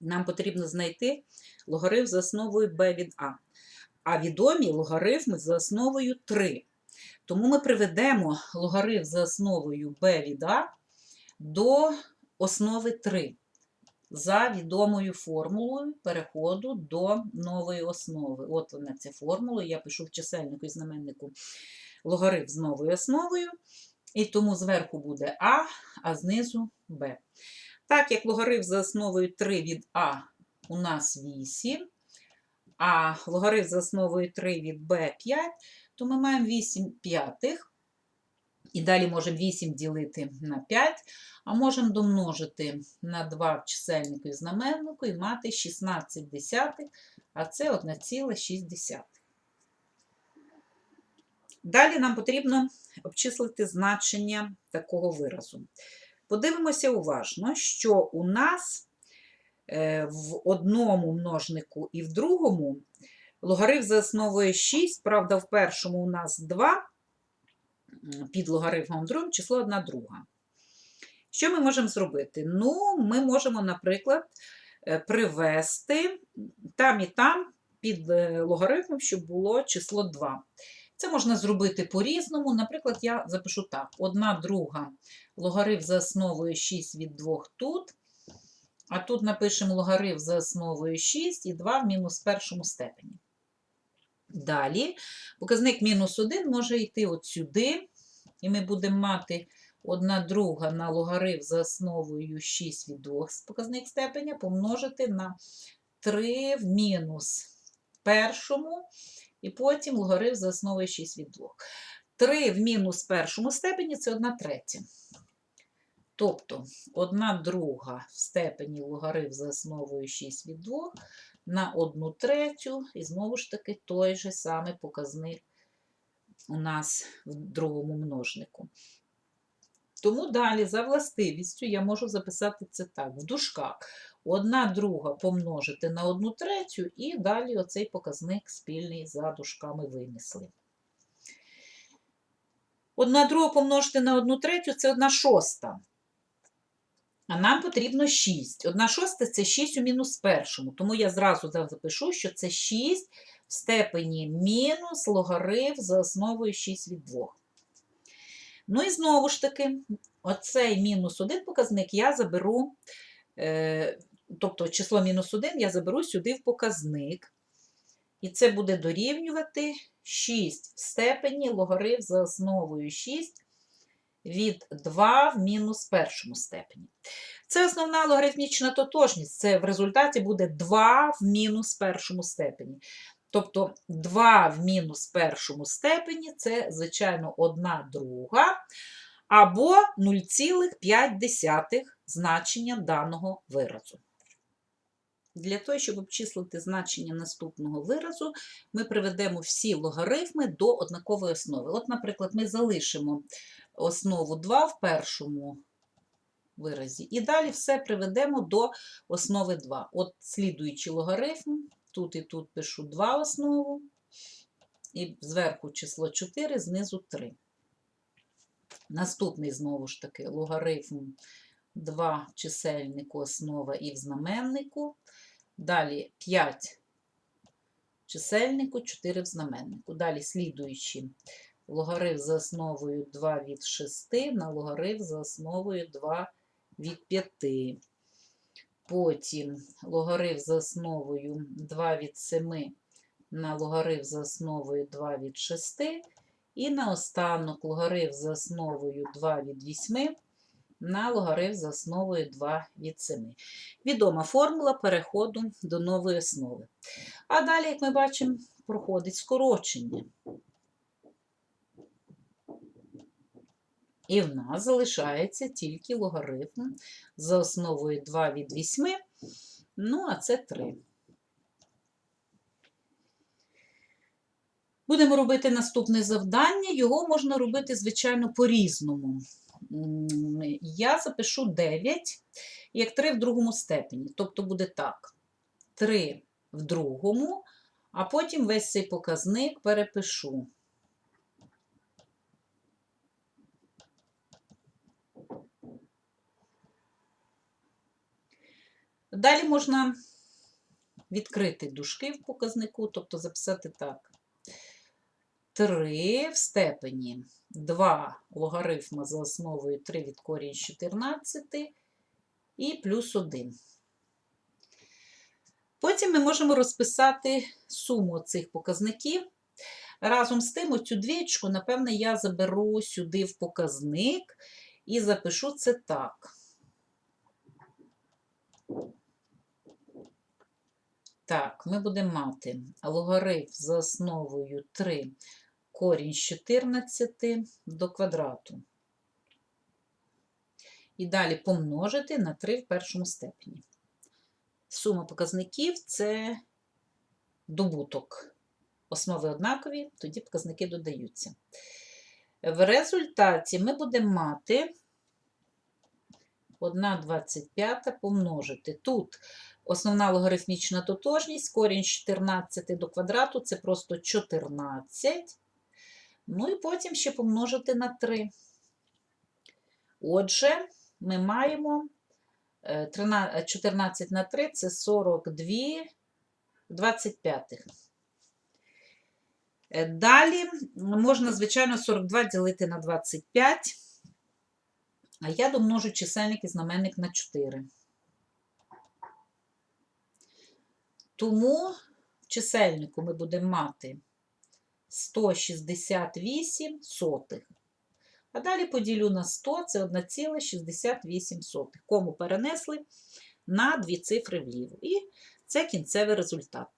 нам потрібно знайти логарифм за основою b від a. А відомі логарифми за основою 3. Тому ми приведемо логарифм за основою b від a до основи 3 за відомою формулою переходу до нової основи. От вона ця формула. Я пишу в чисельнику і знаменнику логарифм з новою основою. І тому зверху буде А, а знизу Б. Так як логарифм за основою 3 від А у нас 8, а логарифм за основою 3 від Б 5, то ми маємо 8 п'ятих. І далі можемо 8 ділити на 5, а можемо домножити на 2 в чисельнику і знаменнику і мати 16 десятих, а це 1,6. Далі нам потрібно обчислити значення такого виразу. Подивимося уважно, що у нас е, в одному множнику і в другому логарифм за основою 6, правда, в першому у нас 2, під логарифмом другим число 1 друга. Що ми можемо зробити? Ну, ми можемо, наприклад, е, привести там і там під е, логарифмом, щоб було число 2. Це можна зробити по-різному. Наприклад, я запишу так: 1 друга логарифм за основою 6 від 2 тут. А тут напишемо логарифм за основою 6 і 2 в мінус першому степені. Далі показник мінус 1 може йти от сюди, і ми будемо мати 1 друга на логарифм за основою 6 від 2 показник степеня помножити на 3 в мінус першому, і потім логарифм за основою 6 від 2. 3 в мінус першому степені це 1 третя. Тобто 1 друга в степені логарифм за основою 6 від 2 на 1 третю, і знову ж таки той же самий показник у нас в другому множнику. Тому далі, за властивістю, я можу записати це так: в дужках 1 друга помножити на 1 третю, і далі оцей показник спільний за дужками винесли. 1 друга помножити на 1 третю це 1 шоста. А нам потрібно 6. 1 шоста це 6 у мінус першому. Тому я зразу запишу, що це 6 в степені мінус логарифм за основою 6 від 2. Ну і знову ж таки, оцей мінус 1 показник я заберу, е, тобто число мінус 1 я заберу сюди в показник. І це буде дорівнювати 6 в степені логарифм за основою 6 від 2 в мінус першому степені. Це основна логарифмічна тотожність. Це в результаті буде 2 в мінус першому степені. Тобто 2 в мінус першому степені це, звичайно, 1 друга або 0,5 значення даного виразу. Для того, щоб обчислити значення наступного виразу, ми приведемо всі логарифми до однакової основи. От, наприклад, ми залишимо основу 2 в першому виразі, і далі все приведемо до основи 2. От слідуючий логарифм, тут і тут пишу 2 основу, і зверху число 4, знизу 3. Наступний, знову ж таки, логарифм 2 чисельнику основа і в знаменнику. Далі 5 чисельнику, 4 в знаменнику. Далі слідуючі логарифм за основою 2 від 6 на логарифм за основою 2 від 5. Потім логарифм за основою 2 від 7 на логарифм за основою 2 від 6. І наостанок логарифм за основою 2 від 8 на логарифм за основою 2 від 7. Відома формула переходу до нової основи. А далі, як ми бачимо, проходить скорочення. І в нас залишається тільки логарифм за основою 2 від 8, ну, а це 3. Будемо робити наступне завдання. Його можна робити, звичайно, по-різному. Я запишу 9, як 3 в другому степені. Тобто буде так: 3 в другому, а потім весь цей показник перепишу. Далі можна відкрити дужки в показнику, тобто записати так. 3 в степені 2 логарифма за основою 3 від корінь 14 і плюс 1. Потім ми можемо розписати суму цих показників. Разом з тим, оцю двічку, напевне, я заберу сюди в показник і запишу це так. Так, ми будемо мати логарифм за основою 3 корінь з 14 до квадрату. І далі помножити на 3 в першому степені. Сума показників це добуток. Основи однакові, тоді показники додаються. В результаті ми будемо мати 1,25 помножити. Тут основна логарифмічна тотожність, корінь 14 до квадрату це просто 14. Ну і потім ще помножити на 3. Отже, ми маємо е, 13 14 на 3 це 42 25. Е, Далі можна, звичайно, 42 ділити на 25, а я домножу чисельник і знаменник на 4. Тому в чисельнику ми будемо мати 168 сотих. А далі поділю на 100, це 1,68. Кому перенесли на дві цифри вліво. І це кінцевий результат.